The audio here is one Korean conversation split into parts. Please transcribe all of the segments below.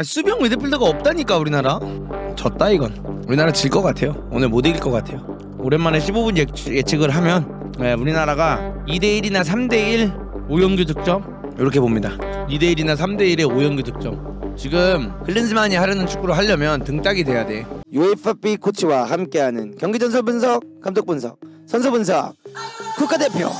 아, 수비형 미드필더가 없다니까 우리나라. 졌다 이건. 우리나라 질 것 같아요. 오늘 못 이길 것 같아요. 오랜만에 15분 예측, 예측을 하면 네, 우리나라가 2대 1이나 3대 1 오연규 득점 이렇게 봅니다. 2대 1이나 3대 1의 오연규 득점. 지금 클린스만이 하려는 축구를 하려면 등짝이 돼야 돼. UEFA 코치와 함께하는 경기 전술 분석, 감독 분석, 선수 분석, 국가대표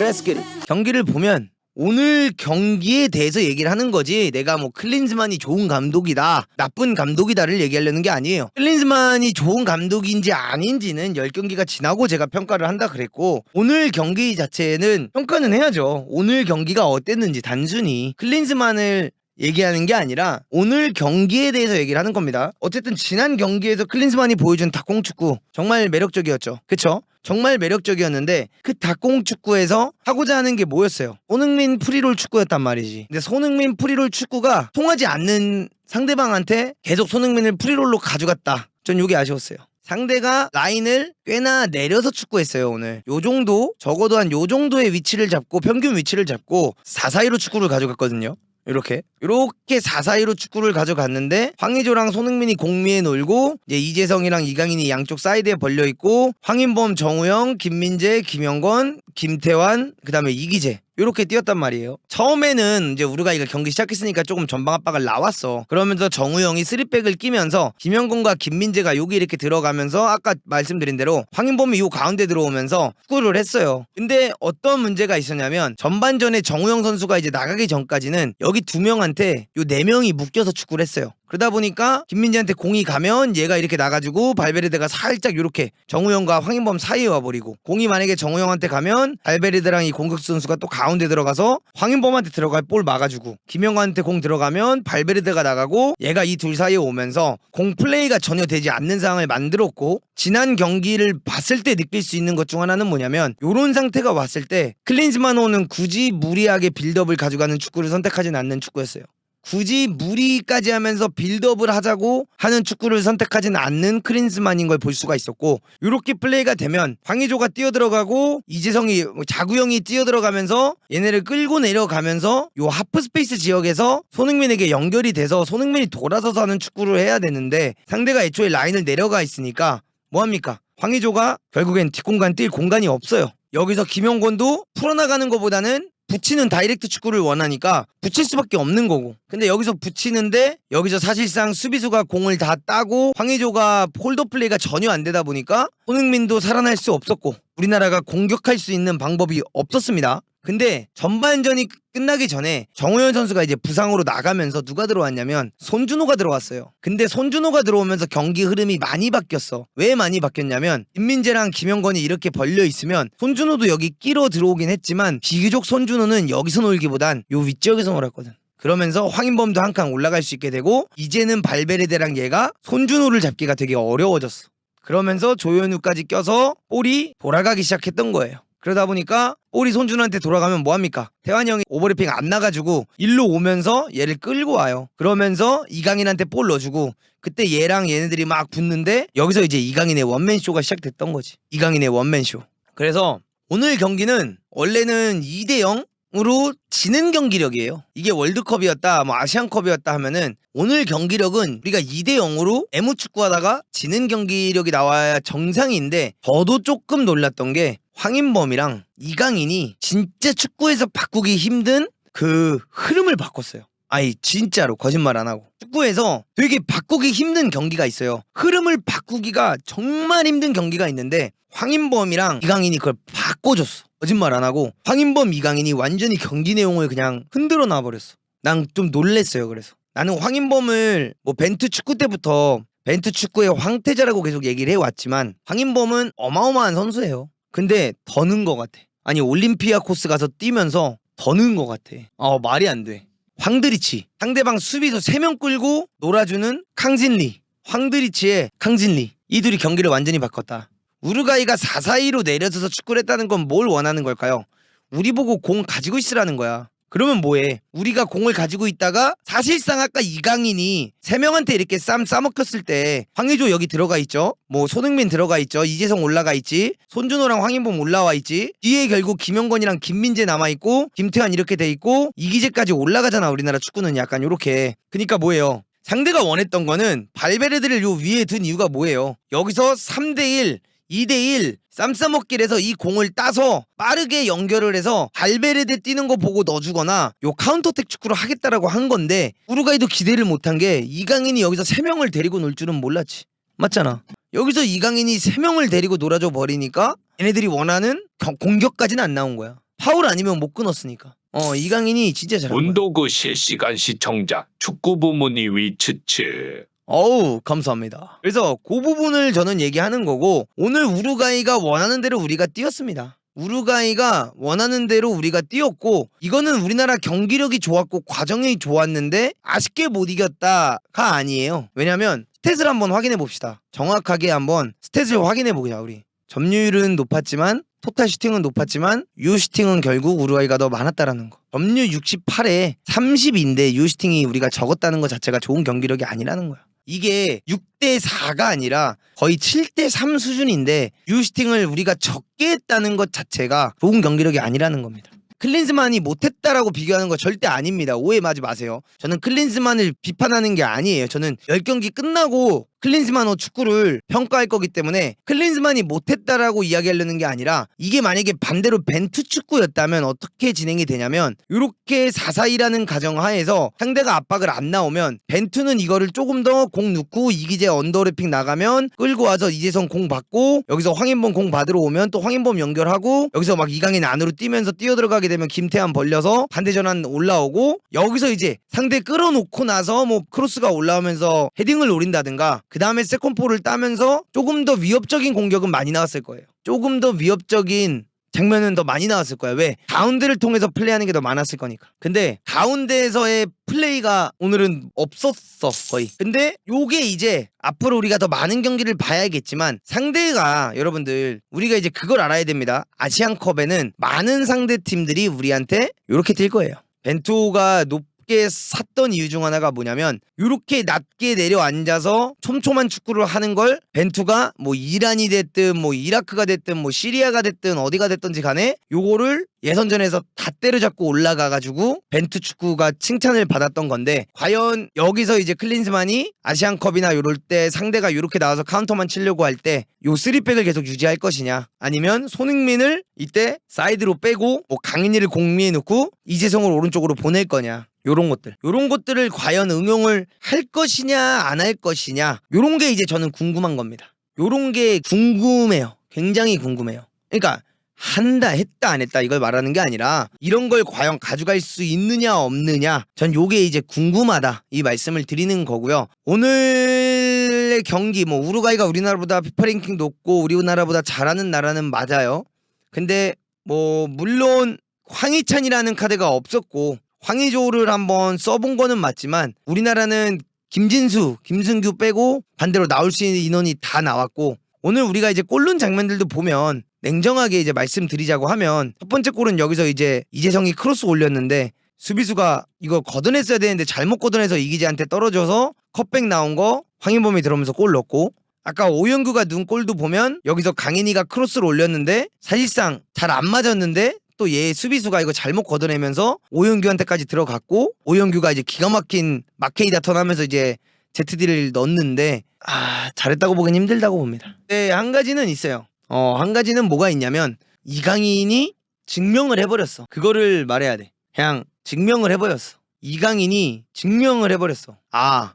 레스키리 경기를 보면 오늘 경기에 대해서 얘기를 하는 거지 내가 뭐 클린즈만이 좋은 감독이다 나쁜 감독이다를 얘기하려는 게 아니에요 클린즈만이 좋은 감독인지 아닌지는 10경기가 지나고 제가 평가를 한다 그랬고 오늘 경기 자체는 평가는 해야죠 오늘 경기가 어땠는지 단순히 클린즈만을 얘기하는 게 아니라 오늘 경기에 대해서 얘기를 하는 겁니다. 어쨌든 지난 경기에서 클린스만이 보여준 닭공축구 정말 매력적이었죠. 그쵸? 정말 매력적이었는데 그 닭공 축구에서 하고자 하는 게 뭐였어요? 손흥민 프리롤 축구였단 말이지. 근데 손흥민 프리롤 축구가 통하지 않는 상대방한테 계속 손흥민을 프리롤로 가져갔다. 전 이게 아쉬웠어요. 상대가 라인을 꽤나 내려서 축구했어요 오늘 요 정도 적어도 한 요 정도의 위치를 잡고 평균 위치를 잡고 4-4-2로 축구를 가져갔거든요 이렇게 이렇게 4-4-2로 축구를 가져갔는데 황의조랑 손흥민이 공미에 놀고 이제 이재성이랑 이강인이 양쪽 사이드에 벌려 있고 황인범, 정우영, 김민재, 김영건, 김태환, 그다음에 이기재 이렇게 뛰었단 말이에요. 처음에는 이제 우루과이가 경기 시작했으니까 조금 전방 압박을 나왔어. 그러면서 정우영이 쓰리백을 끼면서 김영건과 김민재가 여기 이렇게 들어가면서 아까 말씀드린 대로 황인범이 요 가운데 들어오면서 축구를 했어요. 근데 어떤 문제가 있었냐면 전반전에 정우영 선수가 이제 나가기 전까지는 여기 두 명한 테 요 네 명이 묶여서 축구를 했어요. 그러다 보니까 김민재한테 공이 가면 얘가 이렇게 나가지고 발베르데가 살짝 이렇게 정우영과 황인범 사이에 와버리고 공이 만약에 정우영한테 가면 발베르데랑 이 공격수 선수가 또 가운데 들어가서 황인범한테 들어갈 볼 막아주고 김영관한테 공 들어가면 발베르데가 나가고 얘가 이 둘 사이에 오면서 공 플레이가 전혀 되지 않는 상황을 만들었고 지난 경기를 봤을 때 느낄 수 있는 것 중 하나는 뭐냐면 요런 상태가 왔을 때 클린즈만호는 굳이 무리하게 빌드업을 가져가는 축구를 선택하진 않는 축구였어요. 굳이 무리까지 하면서 빌드업을 하자고 하는 축구를 선택하진 않는 크린스만인 걸 볼 수가 있었고 이렇게 플레이가 되면 황의조가 뛰어들어가고 이재성이 뭐 자구형이 뛰어들어가면서 얘네를 끌고 내려가면서 요 하프 스페이스 지역에서 손흥민에게 연결이 돼서 손흥민이 돌아서서 하는 축구를 해야 되는데 상대가 애초에 라인을 내려가 있으니까 뭐합니까? 황의조가 결국엔 뒷공간 뛸 공간이 없어요. 여기서 김용곤도 풀어나가는 것보다는 붙이는 다이렉트 축구를 원하니까 붙일 수밖에 없는 거고. 근데 여기서 붙이는데 여기서 사실상 수비수가 공을 다 따고 황의조가 홀더 플레이가 전혀 안 되다 보니까 손흥민도 살아날 수 없었고 우리나라가 공격할 수 있는 방법이 없었습니다. 근데 전반전이 끝나기 전에 정우현 선수가 이제 부상으로 나가면서 누가 들어왔냐면 손준호가 들어왔어요. 근데 손준호가 들어오면서 경기 흐름이 많이 바뀌었어. 왜 많이 바뀌었냐면 김민재랑 김영건이 이렇게 벌려 있으면 손준호도 여기 끼러 들어오긴 했지만 비교적 손준호는 여기서 놀기보단 요 위쪽에서 놀았거든. 그러면서 황인범도 한 칸 올라갈 수 있게 되고 이제는 발베레데랑 얘가 손준호를 잡기가 되게 어려워졌어. 그러면서 조현우까지 껴서 볼이 돌아가기 시작했던 거예요. 그러다 보니까 볼이 손준호한테 돌아가면 뭐합니까? 태환이 형이 오버래핑 안 나가지고 일로 오면서 얘를 끌고 와요. 그러면서 이강인한테 볼 넣어주고 그때 얘랑 얘네들이 막 붙는데 여기서 이제 이강인의 원맨쇼가 시작됐던 거지. 이강인의 원맨쇼. 그래서 오늘 경기는 원래는 2대 0 으로 지는 경기력이에요. 이게 월드컵이었다, 뭐 아시안컵이었다 하면은 오늘 경기력은 우리가 2대 0으로 애무 축구하다가 지는 경기력이 나와야 정상인데 저도 조금 놀랐던 게 황인범이랑 이강인이 진짜 축구에서 바꾸기 힘든 그 흐름을 바꿨어요. 아이 진짜로 거짓말 안 하고 축구에서 되게 바꾸기 힘든 경기가 있어요. 흐름을 바꾸기가 정말 힘든 경기가 있는데 황인범이랑 이강인이 그걸 바꿔줬어. 거짓말 안 하고 황인범 이강인이 완전히 경기 내용을 그냥 흔들어 놔버렸어. 난 좀 놀랬어요. 그래서 나는 황인범을 뭐 벤투 축구 때부터 벤투 축구의 황태자라고 계속 얘기를 해왔지만 황인범은 어마어마한 선수예요. 근데 더는 것 같아. 아니 올림피아 코스 가서 뛰면서 더는 것 같아. 어 말이 안 돼. 황드리치 상대방 수비수 3명 끌고 놀아주는 캉진리 황드리치의 캉진리 이 둘이 경기를 완전히 바꿨다. 우루과이가 4-4-2로 내려서서 축구를 했다는 건 뭘 원하는 걸까요? 우리 보고 공 가지고 있으라는 거야. 그러면 뭐해? 우리가 공을 가지고 있다가 사실상 아까 이강인이 세 명한테 이렇게 쌈 싸먹혔을 때 황의조 여기 들어가 있죠. 뭐 손흥민 들어가 있죠. 이재성 올라가 있지. 손준호랑 황인범 올라와 있지. 뒤에 결국 김영건이랑 김민재 남아 있고 김태환 이렇게 돼 있고 이기재까지 올라가잖아. 우리나라 축구는 약간 요렇게. 그니까 뭐예요? 상대가 원했던 거는 발베르드를 요 위에 둔 이유가 뭐예요? 여기서 3대1, 2대1 쌈싸먹길에서 이 공을 따서 빠르게 연결을 해서 발베르드 뛰는 거 보고 넣어주거나 요 카운터택 축구를 하겠다라고 한 건데 우루과이도 기대를 못한 게 이강인이 여기서 3명을 데리고 놀 줄은 몰랐지. 맞잖아. 여기서 이강인이 3명을 데리고 놀아줘 버리니까 얘네들이 원하는 경- 공격까지는 안 나온 거야. 파울 아니면 못 끊었으니까. 어 이강인이 진짜 잘한 거야. 문도구 실시간 시청자 축구 부문이 위츠츠 어우 감사합니다. 그래서 그 부분을 저는 얘기하는 거고 오늘 우루과이가 원하는 대로 우리가 뛰었습니다. 우루과이가 원하는 대로 우리가 뛰었고 이거는 우리나라 경기력이 좋았고 과정이 좋았는데 아쉽게 못 이겼다가 아니에요. 왜냐면 스탯을 한번 확인해 봅시다. 정확하게 한번 스탯을 확인해 보자 우리. 점유율은 높았지만 토탈 슈팅은 높았지만 유슈팅은 결국 우루과이가 더 많았다라는 거. 점유 68에 30인데 유슈팅이 우리가 적었다는 것 자체가 좋은 경기력이 아니라는 거야. 이게 6대 4가 아니라 거의 7대 3 수준인데 유슈팅을 우리가 적게 했다는 것 자체가 좋은 경기력이 아니라는 겁니다. 클린스만이 못했다라고 비교하는 거 절대 아닙니다. 오해 하지 마세요. 저는 클린스만을 비판하는 게 아니에요. 저는 10경기 끝나고 클린스만 호 축구를 평가할 거기 때문에 클린스만이 못했다라고 이야기하려는 게 아니라 이게 만약에 반대로 벤투 축구였다면 어떻게 진행이 되냐면 이렇게 4-4-2라는 가정 하에서 상대가 압박을 안 나오면 벤투는 이거를 조금 더 공 넣고 이기재 언더래핑 나가면 끌고 와서 이재성 공 받고 여기서 황인범 공 받으러 오면 또 황인범 연결하고 여기서 막 이강인 안으로 뛰면서 뛰어들어가게 되면 김태환 벌려서 반대 전환 올라오고 여기서 이제 상대 끌어놓고 나서 뭐 크로스가 올라오면서 헤딩을 노린다든가 그 다음에 세컨포를 따면서 조금 더 위협적인 공격은 많이 나왔을 거예요. 조금 더 위협적인 장면은 더 많이 나왔을 거야. 왜? 가운데를 통해서 플레이하는 게 더 많았을 거니까. 근데 가운데에서의 플레이가 오늘은 없었어 거의. 근데 요게 이제 앞으로 우리가 더 많은 경기를 봐야겠지만 상대가 여러분들 우리가 이제 그걸 알아야 됩니다. 아시안컵에는 많은 상대 팀들이 우리한테 요렇게 뛸 거예요. 벤투가 높 게 샀던 이유 중 하나가 뭐냐면 이렇게 낮게 내려앉아서 촘촘한 축구를 하는 걸 벤투가 뭐 이란이 됐든 뭐 이라크가 됐든 뭐 시리아가 됐든 어디가 됐든지 간에 요거를 예선전에서 다 때려잡고 올라가가지고 벤투 축구가 칭찬을 받았던 건데 과연 여기서 이제 클린스만이 아시안컵이나 요럴 때 상대가 요렇게 나와서 카운터만 치려고 할 때 요 쓰리백을 계속 유지할 것이냐? 아니면 손흥민을 이때 사이드로 빼고 뭐 강인이를 공미에 넣고 이재성을 오른쪽으로 보낼 거냐 요런 것들. 요런 것들을 과연 응용을 할 것이냐 안 할 것이냐 요런 게 이제 저는 궁금한 겁니다. 요런 게 궁금해요. 굉장히 궁금해요. 그러니까 한다 했다 안 했다 이걸 말하는 게 아니라 이런 걸 과연 가져갈 수 있느냐 없느냐 전 요게 이제 궁금하다 이 말씀을 드리는 거고요. 오늘의 경기 뭐 우루과이가 우리나라보다 피파 랭킹 높고 우리나라보다 잘하는 나라는 맞아요. 근데 뭐 물론 황희찬이라는 카드가 없었고 황희조를 한번 써본 거는 맞지만 우리나라는 김진수, 김승규 빼고 반대로 나올 수 있는 인원이 다 나왔고 오늘 우리가 이제 골른 장면들도 보면 냉정하게 이제 말씀드리자고 하면 첫 번째 골은 여기서 이제 이재성이 크로스 올렸는데 수비수가 이거 걷어냈어야 되는데 잘못 걷어내서 이기재한테 떨어져서 컷백 나온 거 황인범이 들어오면서 골 넣고 아까 오영규가 눈 골도 보면 여기서 강인이가 크로스를 올렸는데 사실상 잘 안 맞았는데 또 얘 수비수가 이거 잘못 걷어내면서 오영규한테까지 들어갔고 오영규가 이제 기가 막힌 마케이다 턴하면서 이제 ZD를 넣었는데 아 잘했다고 보긴 힘들다고 봅니다. 네 한 가지는 있어요. 어 한 가지는 뭐가 있냐면 이강인이 증명을 해버렸어. 그거를 말해야 돼. 그냥 증명을 해버렸어. 이강인이 증명을 해버렸어. 아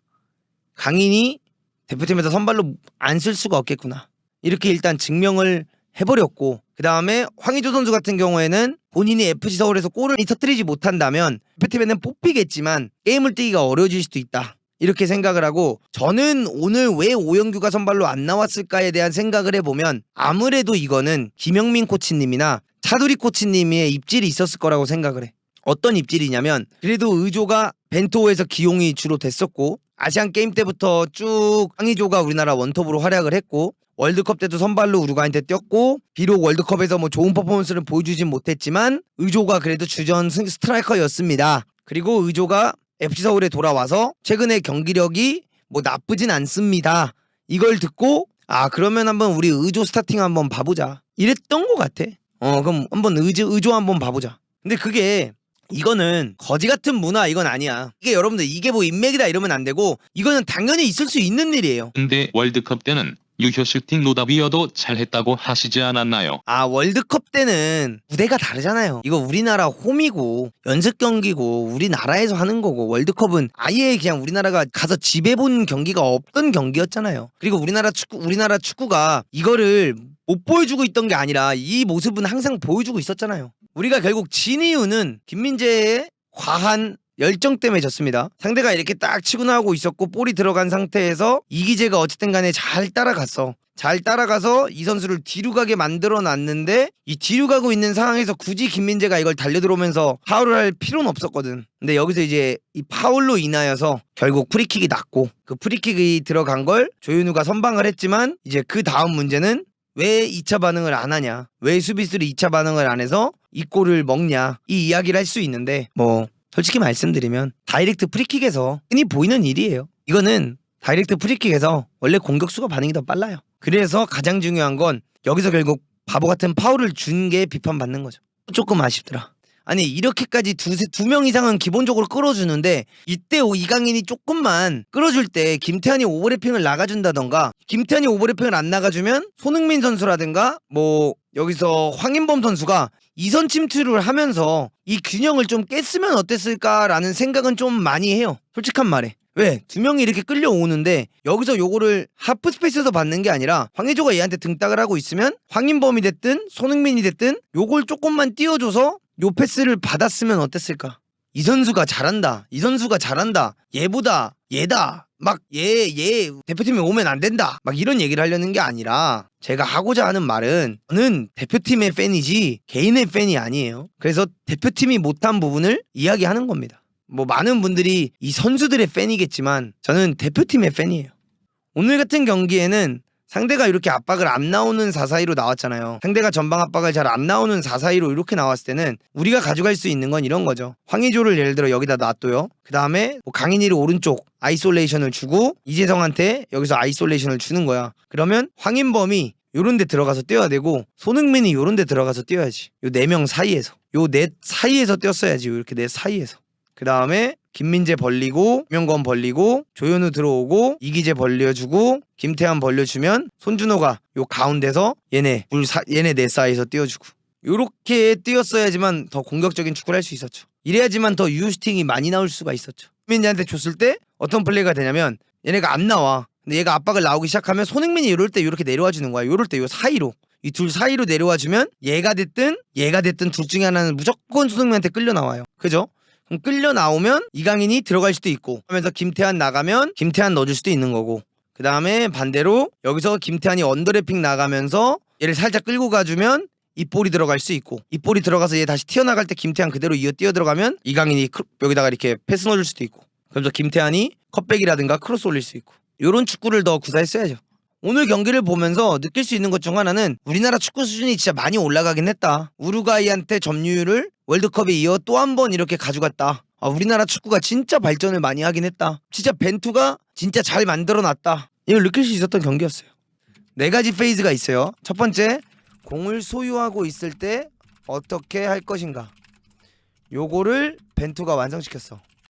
강인이 대표팀에서 선발로 안 쓸 수가 없겠구나. 이렇게 일단 증명을 해버렸고 그 다음에 황의조 선수 같은 경우에는 본인이 FC 서울에서 골을 터뜨리지 못한다면 대표팀에는 뽑히겠지만 게임을 뛰기가 어려워질 수도 있다. 이렇게 생각을 하고 저는 오늘 왜 오영규가 선발로 안 나왔을까에 대한 생각을 해보면 아무래도 이거는 김영민 코치님이나 차두리 코치님의 입질이 있었을 거라고 생각을 해. 어떤 입질이냐면 그래도 의조가 벤토에서 기용이 주로 됐었고 아시안 게임 때부터 쭉 황의조가 우리나라 원톱으로 활약을 했고 월드컵 때도 선발로 우루과이한테 뛰었고 비록 월드컵에서 뭐 좋은 퍼포먼스를 보여주진 못했지만 의조가 그래도 주전 승- 스트라이커였습니다. 그리고 의조가 FC 서울에 돌아와서 최근에 경기력이 뭐 나쁘진 않습니다. 이걸 듣고 아 그러면 한번 우리 의조 스타팅 한번 봐보자. 이랬던 것 같아. 어 그럼 한번 의조 의조 한번 봐보자. 근데 그게 이거는 거지 같은 문화 이건 아니야. 이게 여러분들 이게 뭐 인맥이다 이러면 안 되고 이거는 당연히 있을 수 있는 일이에요. 근데 월드컵 때는 유효슈팅 노답이어도 잘했다고 하시지 않았나요? 아 월드컵 때는 무대가 다르잖아요. 이거 우리나라 홈이고 연습 경기고 우리나라에서 하는 거고 월드컵은 아예 그냥 우리나라가 가서 지배본 경기가 없던 경기였잖아요. 그리고 우리나라 축구 우리나라 축구가 이거를 못 보여주고 있던 게 아니라 이 모습은 항상 보여주고 있었잖아요. 우리가 결국 진 이유는 김민재의 과한 열정 때문에 졌습니다. 상대가 이렇게 딱 치고 나오고 있었고 볼이 들어간 상태에서 이기재가 어쨌든 간에 잘 따라갔어. 잘 따라가서 이 선수를 뒤로 가게 만들어 놨는데 이 뒤로 가고 있는 상황에서 굳이 김민재가 이걸 달려 들어오면서 파울을 할 필요는 없었거든. 근데 여기서 이제 이 파울로 인하여서 결국 프리킥이 났고 그 프리킥이 들어간 걸 조윤우가 선방을 했지만 이제 그 다음 문제는 왜 2차 반응을 안 하냐? 왜 수비수들이 2차 반응을 안 해서 이 골을 먹냐? 이 이야기를 할 수 있는데 뭐 솔직히 말씀드리면 다이렉트 프리킥에서 흔히 보이는 일이에요. 이거는 다이렉트 프리킥에서 원래 공격수가 반응이 더 빨라요. 그래서 가장 중요한 건 여기서 결국 바보 같은 파울을 준 게 비판받는 거죠. 조금 아쉽더라. 아니 이렇게까지 두세 두 명 이상은 기본적으로 끌어주는데 이때 오- 이강인이 조금만 끌어줄 때 김태환이 오버래핑을 나가준다던가 김태환이 오버래핑을 안 나가주면 손흥민 선수라든가 뭐 여기서 황인범 선수가 이선 침투를 하면서 이 균형을 좀 깼으면 어땠을까라는 생각은 좀 많이 해요. 솔직한 말에. 왜? 두 명이 이렇게 끌려오는데 여기서 요거를 하프 스페이스에서 받는 게 아니라 황의조가 얘한테 등딱을 하고 있으면 황인범이 됐든 손흥민이 됐든 요걸 조금만 띄워줘서 요 패스를 받았으면 어땠을까? 이 선수가 잘한다. 이 선수가 잘한다. 얘보다 얘다. 막 얘 얘 대표팀에 오면 안 된다. 막 이런 얘기를 하려는 게 아니라 제가 하고자 하는 말은 저는 대표팀의 팬이지 개인의 팬이 아니에요. 그래서 대표팀이 못한 부분을 이야기하는 겁니다. 뭐 많은 분들이 이 선수들의 팬이겠지만 저는 대표팀의 팬이에요. 오늘 같은 경기에는 상대가 이렇게 압박을 안 나오는 4-4-2로 나왔잖아요. 상대가 전방 압박을 잘 안 나오는 4-4-2로 이렇게 나왔을 때는 우리가 가져갈 수 있는 건 이런 거죠. 황의조를 예를 들어 여기다 놔둬요. 그 다음에 뭐 강인이를 오른쪽 아이솔레이션을 주고 이재성한테 여기서 아이솔레이션을 주는 거야. 그러면 황인범이 요런 데 들어가서 뛰어야 되고 손흥민이 요런 데 들어가서 뛰어야지. 요 네 명 사이에서. 요 넷 사이에서 뛰었어야지. 요 이렇게 넷 사이에서. 그 다음에 김민재 벌리고 명건 벌리고 조현우 들어오고 이기재 벌려주고 김태환 벌려주면 손준호가 요 가운데서 얘네 물 사, 얘네 넷 사이에서 띄워주고 요렇게 뛰었어야지만 더 공격적인 축구를 할 수 있었죠. 이래야지만 더 유슈팅이 많이 나올 수가 있었죠. 김민재한테 줬을 때 어떤 플레이가 되냐면 얘네가 안 나와. 근데 얘가 압박을 나오기 시작하면 손흥민이 이럴 때 이렇게 내려와 주는 거야. 요럴 때 요 사이로 이 둘 사이로 내려와 주면 얘가 됐든 얘가 됐든 둘 중에 하나는 무조건 손흥민한테 끌려 나와요. 그죠? 그럼 끌려 나오면 이강인이 들어갈 수도 있고 하면서 김태환 나가면 김태환 넣어줄 수도 있는 거고 그 다음에 반대로 여기서 김태환이 언더래핑 나가면서 얘를 살짝 끌고 가주면 이 볼이 들어갈 수 있고 이 볼이 들어가서 얘 다시 튀어나갈 때 김태환 그대로 이어 뛰어 들어가면 이강인이 크- 여기다가 이렇게 패스 넣어줄 수도 있고 그래서 김태환이 컵백이라든가 크로스 올릴 수 있고 요런 축구를 더 구사했어야죠 오늘 경기를 보면서 느낄 수 있는 것 중 하나는 우리나라 축구 수준이 진짜 많이 올라가긴 했다. 우루과이한테 점유율을 월드컵에 이어 또 한 번 이렇게 가져갔다. 아, 우리나라 축구가 진짜 발전을 많이 하긴 했다. 진짜 벤투가 진짜 잘 만들어 놨다. 이걸 느낄 수 있었던 경기였어요. 네 가지 페이즈가 있어요. 첫 번째 공을 소유하고 있을 때 어떻게 할 것인가. 요거를 벤투가 완성시켰어